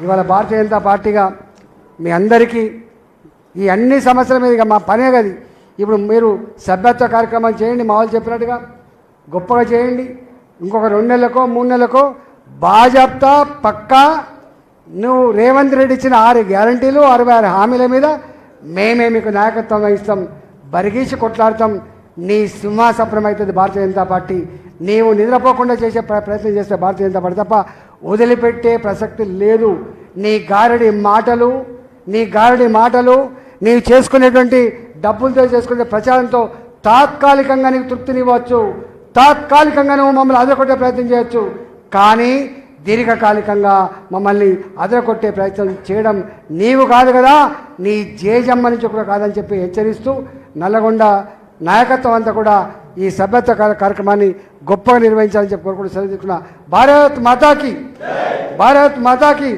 ఇవాళ భారతీయ జనతా పార్టీగా మీ అందరికీ ఈ అన్ని సమస్యల మీద ఇక మా పనే గది. ఇప్పుడు మీరు సభ్యత్వ కార్యక్రమాలు చేయండి మా వాళ్ళు చెప్పినట్టుగా గొప్పగా చేయండి. ఇంకొక రెండు నెలలకో మూడు నెలలకో బాజాప్తా పక్కా నువ్వు రేవంత్ రెడ్డి ఇచ్చిన ఆరు గ్యారంటీలు అరవై ఆరు హామీల మీద మేమే మీకు నాయకత్వం వహిస్తాం బరిగీసి కొట్లాడతాం. నీ సింహాసప్రం అవుతుంది భారతీయ జనతా పార్టీ. నీవు నిద్రపోకుండా చేసే ప్ర- ప్రయత్నం చేస్తే భారతీయ జనతా పార్టీ తప్ప వదిలిపెట్టే ప్రసక్తి లేదు. నీ గారడి మాటలు నీ గారడి మాటలు నీవు చేసుకునేటువంటి డబ్బులతో చేసుకునే ప్రచారంతో తాత్కాలికంగా నీకు తృప్తినివ్వచ్చు తాత్కాలికంగా నువ్వు మమ్మల్ని అదరకొట్టే ప్రయత్నం చేయొచ్చు. కానీ దీర్ఘకాలికంగా మమ్మల్ని అదరకొట్టే ప్రయత్నం చేయడం నీవు కాదు కదా నీ జేజమ్మ నుంచి కూడా కాదని చెప్పి హెచ్చరిస్తూ నల్లగొండ నాయకత్వం అంతా కూడా ఈ సభ్యత్వ కార్యక్రమాన్ని గొప్పగా నిర్వహించాలని చెప్పి కోరుకుంటూ సెలవు తీసుకున్నా భారత్ మాతాకి భారత్ మాతాకి.